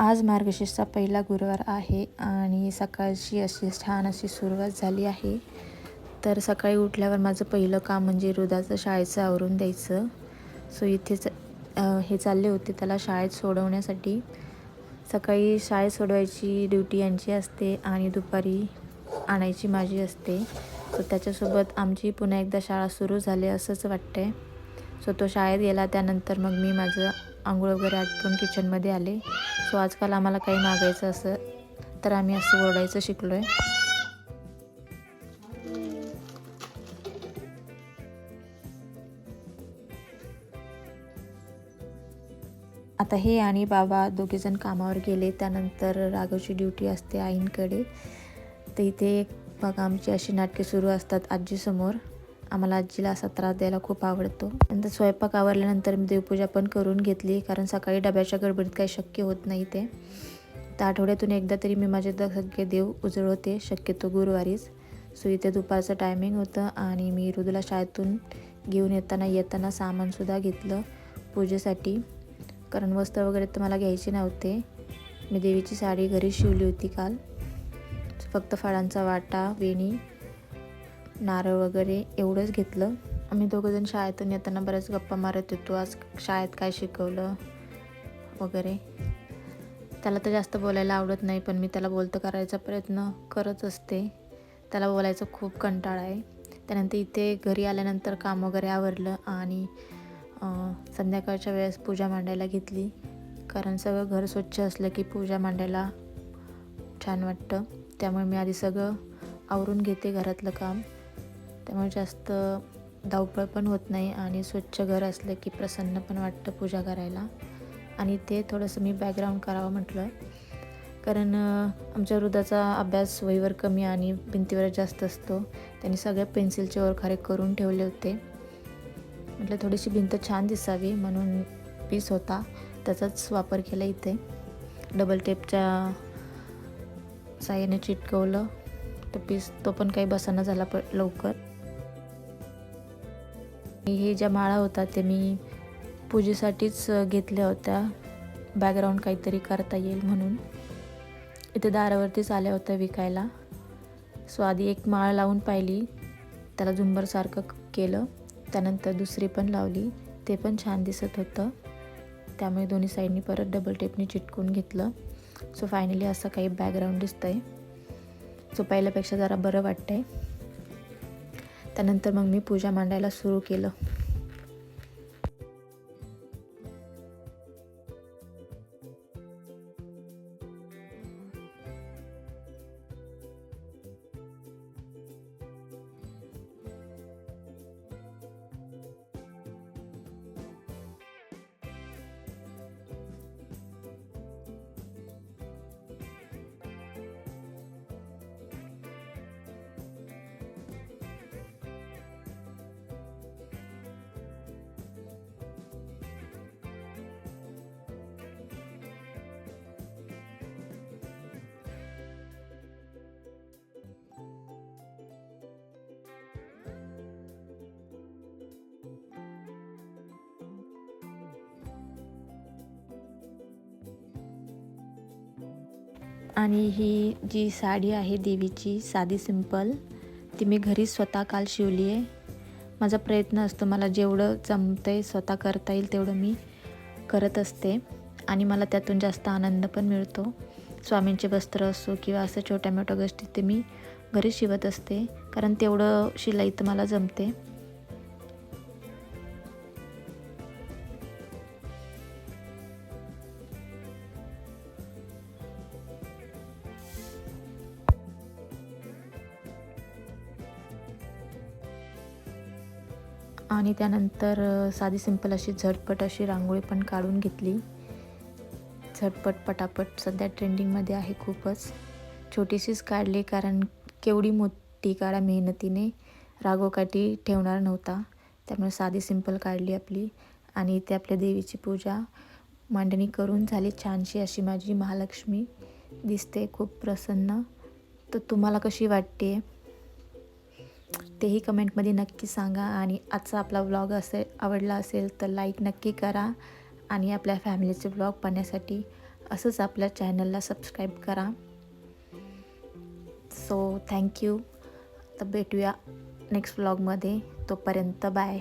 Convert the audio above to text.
आज मार्गशीर्षचा पहिला गुरुवार आहे आणि सकाळची अशी छान अशी सुरुवात झाली आहे. तर सकाळी उठल्यावर माझं पहिलं काम म्हणजे रुदाचं शाळेचं आवरून द्यायचं. सो इथेच हे चालले होते त्याला शाळेत सोडवण्यासाठी. सकाळी शाळेत सोडवायची ड्युटी यांची असते आणि दुपारी आणायची माझी असते. सो त्याच्यासोबत आमची पुन्हा एकदा शाळा सुरू झाली असंच वाटतंय. सो तो शाळेत गेला त्यानंतर मग मी माझं आंघोळ वगैरे आटपून किचनमध्ये आले. सो आजकाल आम्हाला काही मागायचं असं तर आम्ही असं ओरडायचं शिकलो आहे आता हे आणि बाबा दोघेजण कामावर गेले. त्यानंतर राघवची ड्युटी असते आईंकडे. तर इथे बघा आमची अशी नाटके सुरू असतात आजीसमोर. आम्हाला आजीला असा त्रास द्यायला खूप आवडतो. नंतर स्वयंपाक आवरल्यानंतर मी देवपूजा पण करून घेतली कारण सकाळी डब्याच्या गडबडीत काही शक्य होत नाही ते. तर आठवड्यातून एकदा तरी मी माझे द सगळे देव उजळवते शक्यतो गुरुवारीच. सो इथे दुपारचं टायमिंग होतं आणि मी रुदूला शाळेतून घेऊन येताना येताना सामानसुद्धा घेतलं पूजेसाठी. कारण वस्त्र वगैरे तर मला घ्यायचे नव्हते. मी देवीची साडी घरी शिवली होती काल. फक्त फळांचा वाटा वेणी नारळ वगैरे एवढंच घेतलं. आम्ही दोघंजण शाळेतून येताना बऱ्याच गप्पा मारत होतो. आज शाळेत काय शिकवलं वगैरे. त्याला तर जास्त बोलायला आवडत नाही पण मी त्याला बोलतं करायचा प्रयत्न करत असते. त्याला बोलायचं खूप कंटाळा आहे. त्यानंतर इथे घरी आल्यानंतर काम वगैरे आवरलं आणि संध्याकाळच्या वेळेस पूजा मांडायला घेतली. कारण सगळं घर स्वच्छ असलं की पूजा मांडायला छान वाटतं. त्यामुळे मी आधी सगळं आवरून घेते घरातलं काम. त्यामुळे जास्त धावपळ पण होत नाही आणि स्वच्छ घर असलं की प्रसन्न पण वाटतं पूजा करायला. आणि ते थोडंसं मी बॅकग्राऊंड करावं म्हटलं. कारण आमच्या हृदयाचा अभ्यास वहीवर कमी आणि भिंतीवर जास्त असतो. त्यांनी सगळ्या पेन्सिलचे ओरखारे करून ठेवले होते. म्हटलं थोडीशी भिंत छान दिसावी म्हणून पीस होता. त्याचाच वापर केला इथे. डबल टेपच्या साह्याने चिटकवलं. तर पीस तो पण काही बसाना झाला प लवकर. हे ज्या माळा होता ते मी पूजेसाठीच घेतल्या होत्या. बॅकग्राऊंड काहीतरी करता येईल म्हणून. इथे दारावरतीच आल्या होत्या विकायला. सो आधी एक माळ लावून पाहिली. त्याला झुंबरसारखं केलं. त्यानंतर दुसरी पण लावली. ते पण छान दिसत होतं. त्यामुळे दोन्ही साईडनी परत डबल टेपनी चिटकून घेतलं. सो फायनली असं काही बॅकग्राऊंड दिसतं आहे सो पहिल्यापेक्षा जरा बरं वाटतं आहे त्यानंतर मग मी पूजा मांडायला सुरू केलं. आणि ही जी साडी आहे देवीची साधी सिंपल ती मी घरी स्वतः काल शिवली आहे. माझा प्रयत्न असतो मला जेवढं जमतं आहे स्वतः करता येईल तेवढं मी करत असते. आणि मला त्यातून जास्त आनंद पण मिळतो. स्वामींचे वस्त्र असो किंवा असं छोट्या मोठ्या गोष्टी ते मी घरी शिवत असते. कारण तेवढं शिलाई तर मला जमते. आणि त्यानंतर साधी सिंपल अशी झटपट अशी रांगोळी पण काढून घेतली. झटपट पटापट. सध्या ट्रेंडिंगमध्ये आहे खूपच. छोटीशीच काढली कारण केवढी मोठी काढा मेहनतीने रागोकाठी ठेवणार नव्हता. त्यामुळे साधी सिंपल काढली आपली आणि इथे आपल्या देवीची पूजा मांडणी करून झाली छानशी अशी माझी महालक्ष्मी. दिसते खूप प्रसन्न. तर तुम्हाला कशी वाटते तेही कमेंटमध्ये नक्की सांगा आणि आजचा आपला व्लॉग असेल आवडला असेल तर लाईक नक्की करा आणि आपल्या फॅमिलीचे व्लॉग पाहण्यासाठी असंच आपल्या चॅनलला सबस्क्राईब करा. सो थँक्यू तर भेटूया नेक्स्ट व्लॉगमध्ये तोपर्यंत बाय